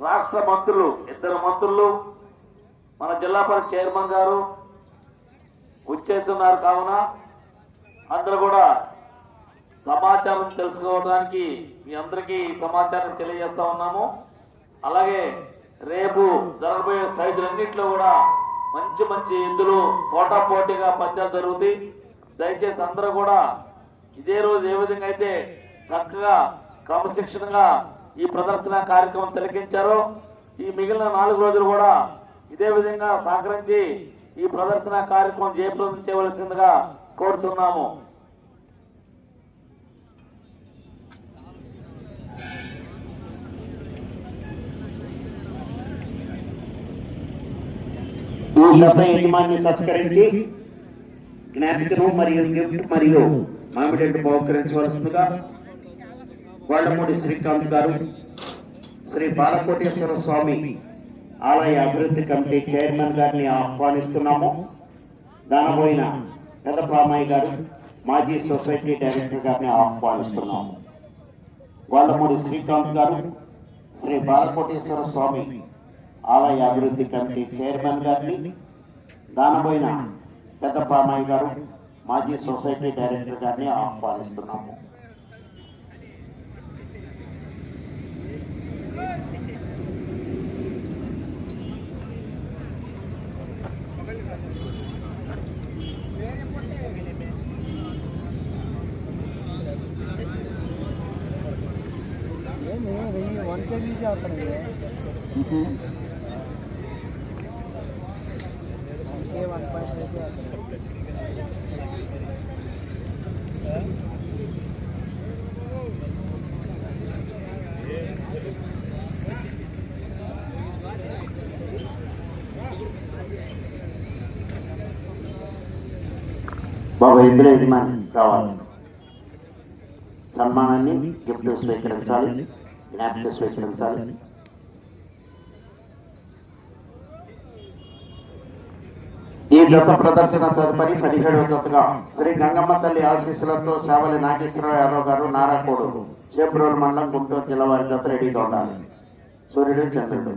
రాష్ట్ర మంత్రులు ఇద్దరు మంత్రులు మన జిల్లా పరిషత్ చైర్మన్ గారు వచ్చేస్తున్నారు కావున అందరూ కూడా సమాచారం తెలుసుకోవడానికి మీ అందరికీ సమాచారం తెలియజేస్తా ఉన్నాము. అలాగే రేపు జరగబోయే సైజులన్నింటిలో కూడా మంచి మంచి ఎద్దులు పోటా పోటీగా పందాలు జరుగుతాయి దయచేసి అందరూ కూడా ఇదే రోజు ఏ విధంగా అయితే చక్కగా క్రమశిక్షణగా ఈ ప్రదర్శన కార్యక్రమం తిలకించారో. ఈ మిగిలిన నాలుగు రోజులు కూడా ఇదే విధంగా సహకరించి ఈ ప్రదర్శన కార్యక్రమం జయప్రదం చేయవలసిందిగా కోరుతున్నాము. ఈ యజమాన్ని జ్ఞాపికను మరియు గిఫ్ట్ మరియు మామిడి బహుకరించవలసిందిగా వాళ్ళమూడి శ్రీకాంత్ గారు శ్రీ బాలకోటేశ్వర స్వామి ఆలయ అభివృద్ధి కమిటీ చైర్మన్ గారిని ఆహ్వానిస్తున్నాము. దానబోయిన పెదపామయ్య గారు మాజీ సొసైటీ డైరెక్టర్ గారిని ఆహ్వానిస్తున్నాము. వాళ్ళమూడి శ్రీకాంత్ గారు శ్రీ బాలకోటేశ్వర స్వామి ఆలయ అభివృద్ధి కమిటీ చైర్మన్ గారిని దానబోయిన పెద్దపామయ్య గారు మాజీ సొసైటీ డైరెక్టర్ గారిని ఆహ్వానిస్తున్నాము. వన్ కేజీ చేస్తాను వన్ కే వన్ పాయింట్ అయితే బాబా ఇందులో యజమాని కావాలి సన్మానాన్ని గిఫ్ట్ స్వీకరించాలి జ్ఞాపిక ఈ దత్త ప్రదర్శన తదుపరి పదిహేడవ దత్తగా శ్రీ గంగమ్మ తల్లి ఆశీస్సులతో సేవలి నాగేశ్వరరావు యాదవ్ గారు నారాకోడు చేబ్రోలు మండలం గుంటూరు జిల్లా వారి జత రెడీగా ఉండాలి సూర్యుడు చంద్రుడు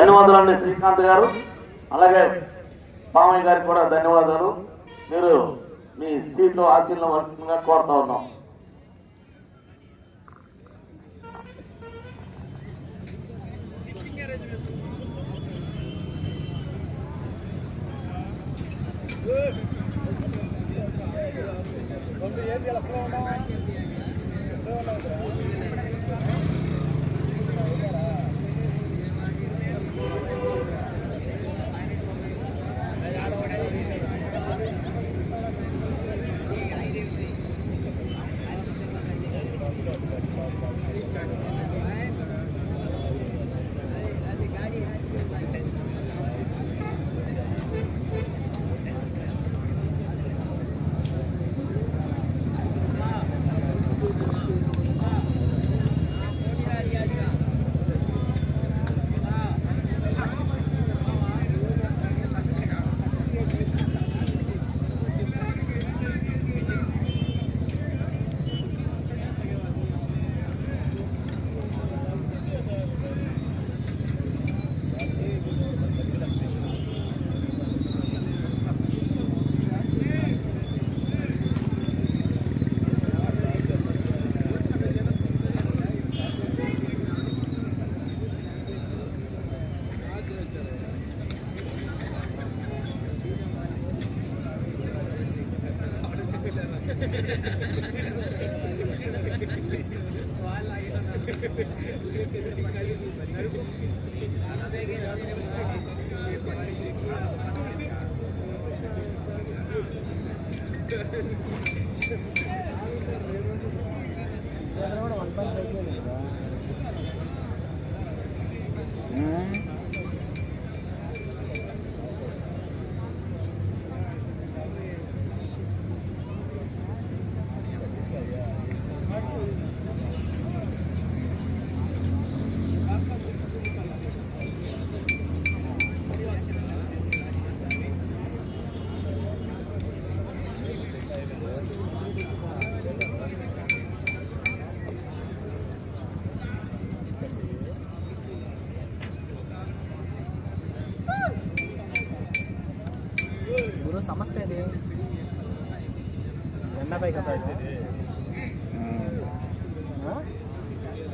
ధన్యవాదాలండి శ్రీకాంత్ గారు. అలాగే పామయ్య గారికి కూడా ధన్యవాదాలు. మీరు మీ సీట్లో ఆశీర్వాదం వలసిందిగా కోరుతా ఉన్నాం.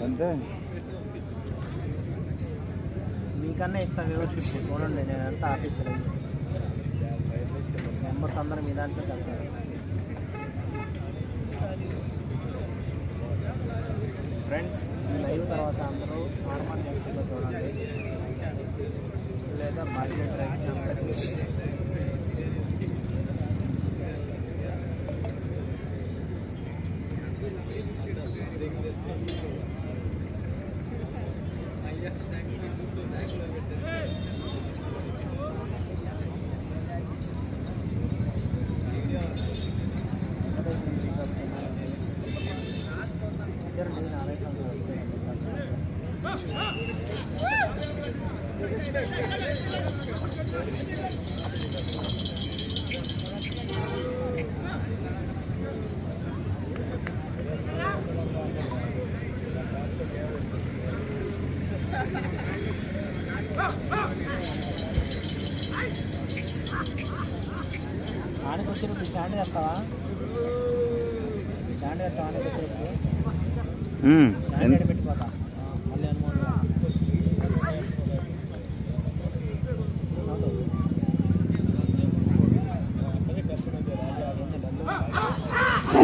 అంటే? మీకన్నా ఇస్తాను వివర్షిప్ చూడండి నేను ఎంత ఆఫీసర్. మెంబర్స్ అందరూ మీ దాంట్లో కలుగుతారు ఫ్రెండ్స్ లైవ్ తర్వాత అందరూ నార్మల్ జంక్షన్లో చూడండి. లేదా మార్కెట్ రైట్ ఛానల్ ఆనకి వచ్చినప్పుడు స్టాండ్ చేస్తావా స్టాండ్ చేస్తావా ఆనకి వచ్చినప్పుడు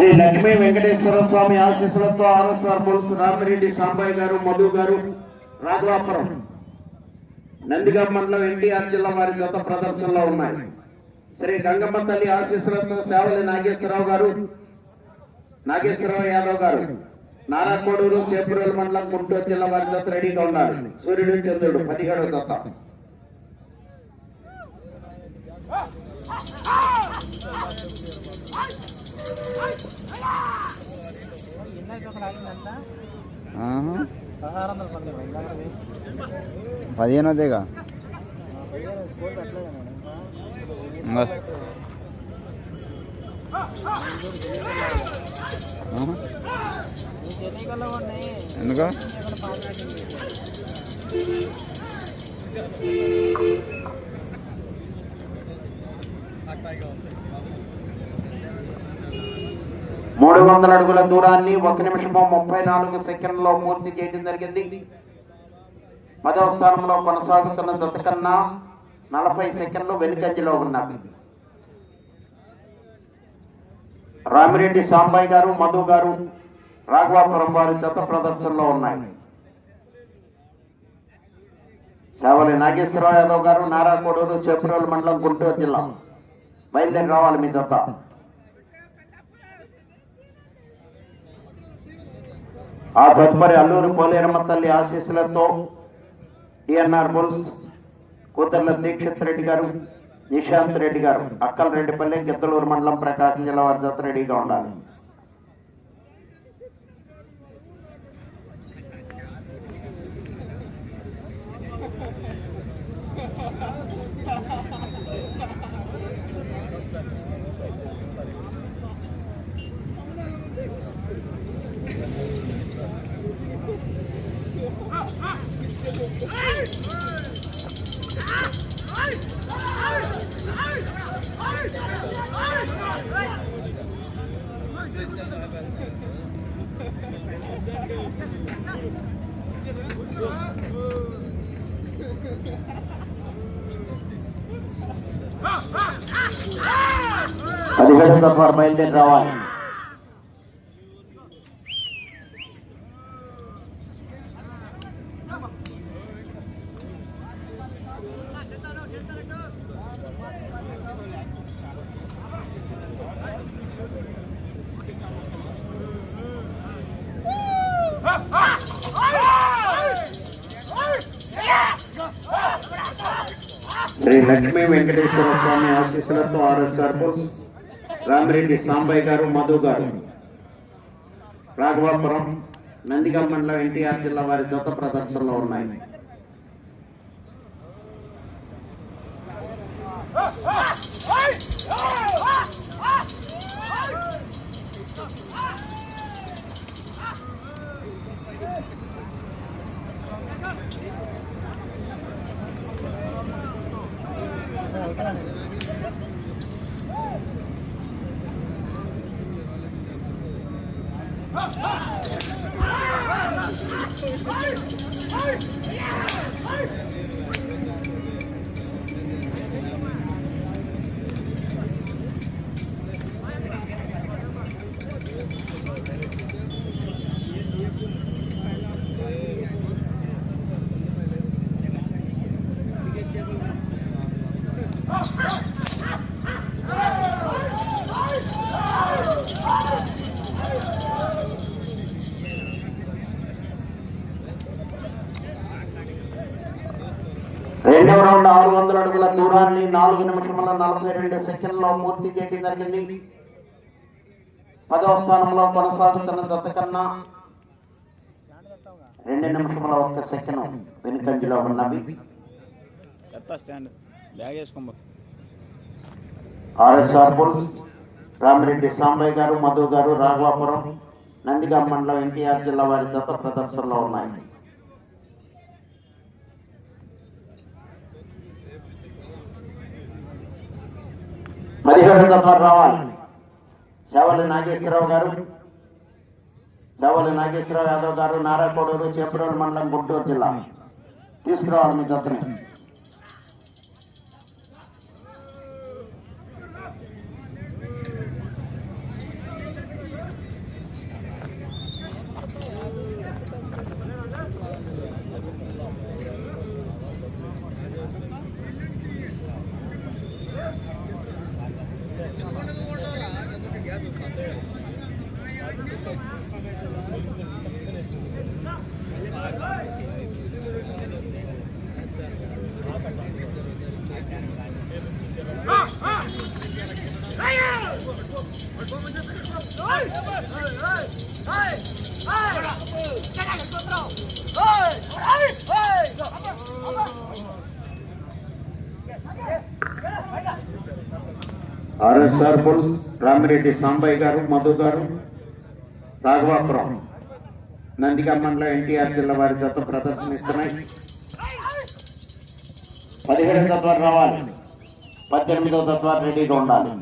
శ్రీ లక్ష్మీ వెంకటేశ్వర స్వామి ఆశీస్సులతో ఆర్ఎస్ఆర్ పోలీసు రామిరెడ్డి సాంబయ్య గారు మధు గారు రాఘవాపురం నందిగా మండలం ఎన్టీఆర్ జిల్లా వారి జత ప్రదర్శనలో ఉన్నాయి శ్రీ గంగమ్మ తల్లి ఆశీస్సులతో సేవలి నాగేశ్వరరావు గారు నాగేశ్వరరావు యాదవ్ గారు నారాకోడూరు చేపురల్ మండలం గుంటూరు జిల్లా వారి జత రెడీగా ఉన్నారు సూర్యుడు చంద్రుడు పదిహేడవ జత Ah! చోట్ల ఆగిందంట ఆహా. పదహారు పదిహేనోదేగా మూడు వందల అడుగుల దూరాన్ని ఒక నిమిషము ముప్పై నాలుగు సెకండ్లో పూర్తి చేయడం జరిగింది. పదవ స్థానంలో కొనసాగుతున్న దత్త కన్నా నలభై సెకండ్లు వెనుకంజలో ఉన్నారు. రామిరెడ్డి సాంబాయి గారు మధు గారు రాఘవాపురం వారి జత ప్రదర్శనలో ఉన్నాయి. చావలి నాగేశ్వరరావు యాదవ్ గారు నారా కోడూరు చెప్పురోలు మండలం గుంటూరు జిల్లా. బయలుదేరి రావాలి మీ జత. ఆ తదుపరి అల్లూరు పోలేరమ్మ తల్లి ఆశీస్సులతో డిఎన్ఆర్ బుల్స్ కూతుర్ల దీక్షిత్ రెడ్డి గారు నిశాంత్ రెడ్డి గారు అక్కల రెడ్డిపల్లి గిద్దలూరు మండలం ప్రకాశం జిల్లా వారి జత రెడీగా ఉండాలి. పదిహేడు వారు బయలుదేరి రావాలి శ్రీ లక్ష్మీ వెంకటేశ్వర స్వామి ఆశీస్సులతో ఆర్ఎస్ సర్పుల్ రామిరెడ్డి సాంబయ్య గారు మధు గారు. రాఘవాపురం నందిగం మండలం ఎన్టీఆర్ జిల్లా వారి జత ప్రదర్శనలో ఉన్నాయి. 诶诶诶呀 నలభై రెండు సెకండ్లో పూర్తి చేయడం జరిగింది. పదవ స్థానంలో కొనసాగుతున్న దత్త కన్నా రెండు నిమిషముల ఒక్క సెకండ్ వెనుకంజలో ఉన్నవి. ఆర్ఎస్ఆర్ బుల్స్ రామిరెడ్డి సాంబయ్య గారు మధు గారు రాఘవాపురం నందిగాం మండలం ఎన్టీఆర్ జిల్లా వారి జత ప్రదర్శనలో ఉన్నాయి. పదిహేడు దఫాలు రావాలి. సేవలి నాగేశ్వరరావు గారు. సేవలి నాగేశ్వరరావు యాదవ్ గారు నారాకోడూరు చేపడూరు మండలం గుంటూరు జిల్లా. తీసుకురావాలి మీ జతని. ఆర్ఎస్ఆర్ బుల్స్ రామిరెడ్డి సాంబయ్య గారు మధు గారు రాఘవాపురం నందిగా మండలం ఎన్టీఆర్ జిల్లా వారి జత ప్రదర్శనిస్తున్నాయి పదిహేడు తత్వాలు రావాలి. పద్దెనిమిదో తత్వాలు రెడీగా ఉండాలి.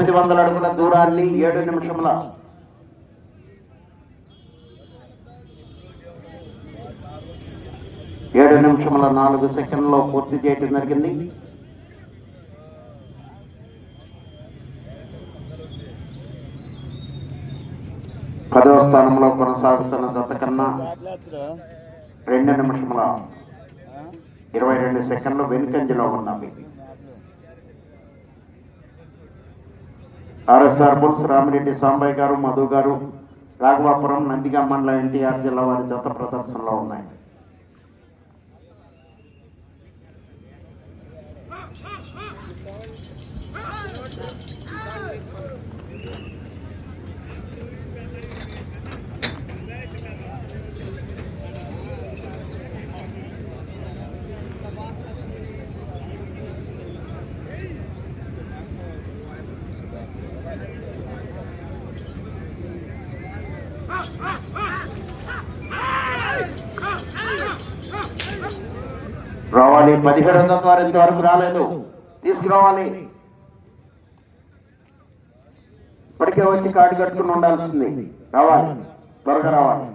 తొమ్మిది వందల అడుగుల దూరాన్ని ఏడు నిమిషముల. ఏడు నిమిషముల నాలుగు సెకండ్లో పూర్తి చేయడం జరిగింది. పదవ స్థానంలో కొనసాగుతున్న జత కన్నా రెండు నిమిషముల ఇరవై రెండు సెకండ్లు వెనుకంజలో ఉన్నవి ఆర్ఎస్ఆర్ బుల్స్ రామిరెడ్డి సాంబయ్య గారు మధు గారు రాఘవాపురం నందిగా మండలం ఎన్టీఆర్ జిల్లా వారి జత ప్రదర్శనలో ఉన్నాయి. రావాలి. పదిహేడు వందల ద్వారా ఇంతవరకు రాలేదు. తీసుకురావాలి. ఇప్పటికే వచ్చి కాడు కట్టుకుని ఉండాల్సింది. రావాలి. త్వరగా రావాలి.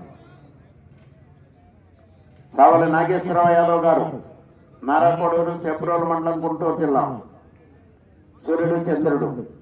రావాలి. నాగేశ్వరరావు యాదవ్ గారు. నారాకోడూరు సెప్రోలు మండలం గుంటూరు జిల్లా. సూర్యుడు చంద్రుడు.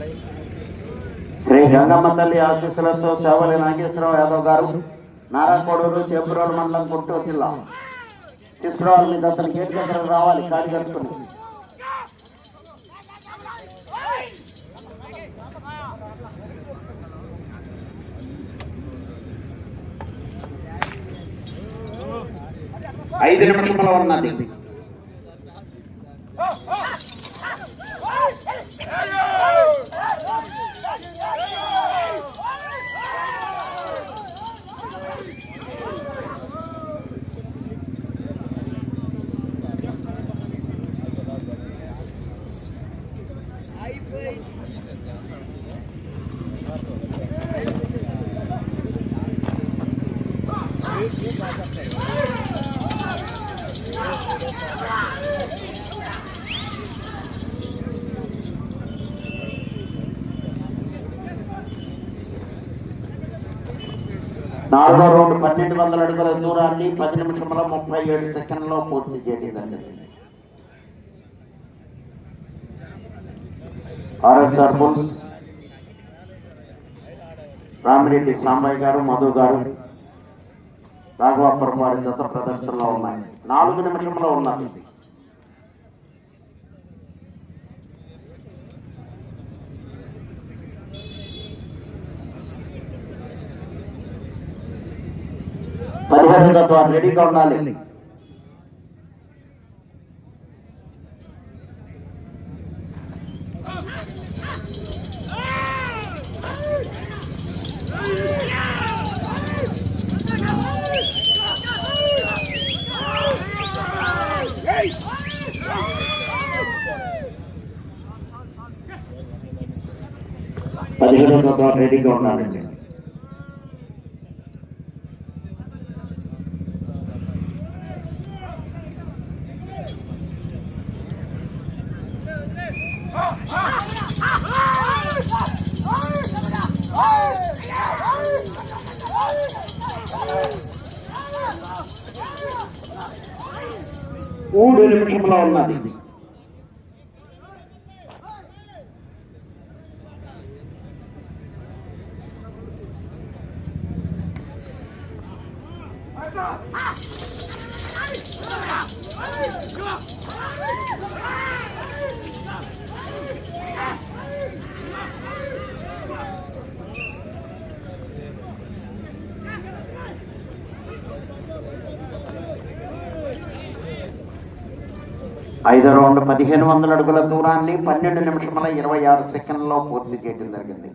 లైవ్ శ్రీ గంగమ్మ తల్లి ఆశీస్సులతో సేవలి నాగేశ్వరరావు యాదవ్ గారు నారాకోడూరు చేపురోలు మండలం గుంటూరు జిల్లా. తీసుకురావాలి మీద అతను గేట్ దగ్గర రావాలి కాడి కట్టుకుని. ఐదు నిమిషంలో ఉన్నది. నాలుగో రౌండ్ పన్నెండు వందల అడుగుల దూరాన్ని పది నిమిషముల ముప్పై ఏడు సెకండ్లో పూర్తి చేయడం జరిగింది ఆర్ఎస్ఆర్ బుల్స్. రామిరెడ్డి సాంబయ్య గారు మధు గారు రాఘవాపురపాడి జత ప్రదర్శనలో ఉన్నాయి. నాలుగు నిమిషంలో ఉన్నది ಮಾಡಿರದು ಆ ರೆಡಿ ಗ್ರೌಂಡ್ನಲ್ಲಿ పదిహేడు వందల రెడీగా ఉండాలండి 10 bölümü tamamlamalıydık. పదిహేను వందల అడుగుల దూరాన్ని పన్నెండు నిమిషముల ఇరవై ఆరు సెకండ్లో పూర్తి చేయడం జరిగింది.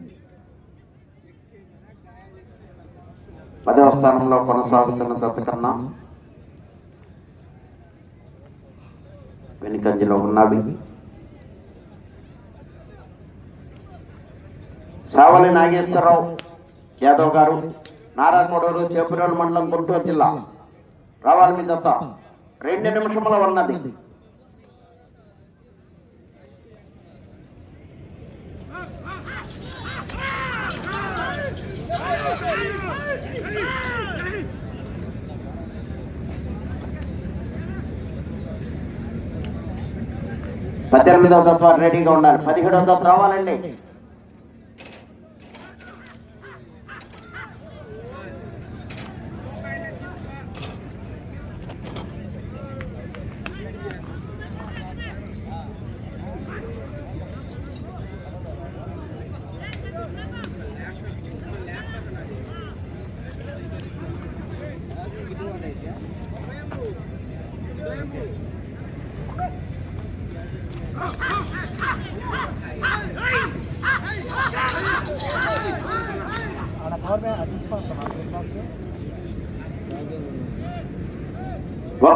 పదవ స్థానంలో కొనసాగుతున్న జత కన్నా వెనుకంజలో ఉన్నవి సావలి నాగేశ్వరరావు యాదవ్ గారు నారాకోడూరు చేపురోలు మండలం గుంటూరు జిల్లా రావాలి మీ దత్త రెండు నిమిషముల ఉన్నది. పద్దెనిమిదవ తత్వాలు రెడీగా ఉండాలి. పదిహేడవ తత్వం రావాలండి.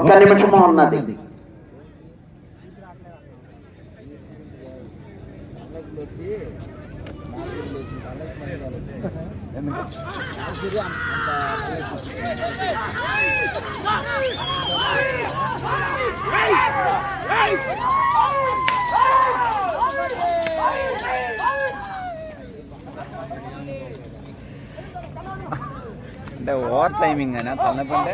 ఒక్క నిమిషము ఉన్నది. అంటే ఓవర్ టైమింగ్ అయినా తలనొప్పి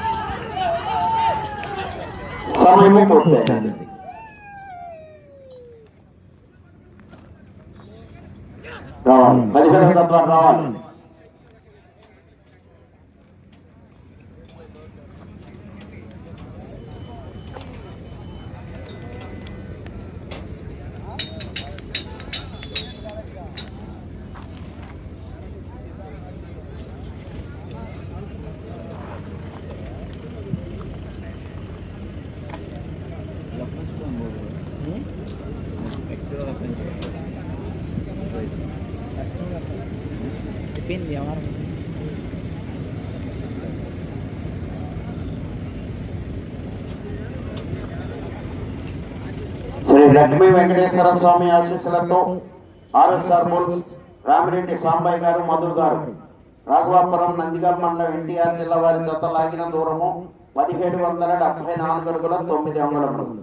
సమయము పూర్తయింది రావాలి. పదిహేను తత్వాలు రావాలి. అయిపోయింది వ్యవహారం. శ్రీ లక్ష్మీ వెంకటేశ్వర స్వామి ఆశీస్సులతో ఆర్ఎస్ఆర్ బుల్స్ రామిరెడ్డి సాంబయ్య గారు మధు గారు రాఘవాపురం నందిగా మండలం ఎన్టీఆర్ జిల్లా వారి జత లాగిన దూరము పదిహేడు వందల డెబ్బై నాలుగు అడుగుల తొమ్మిది అంగుళములు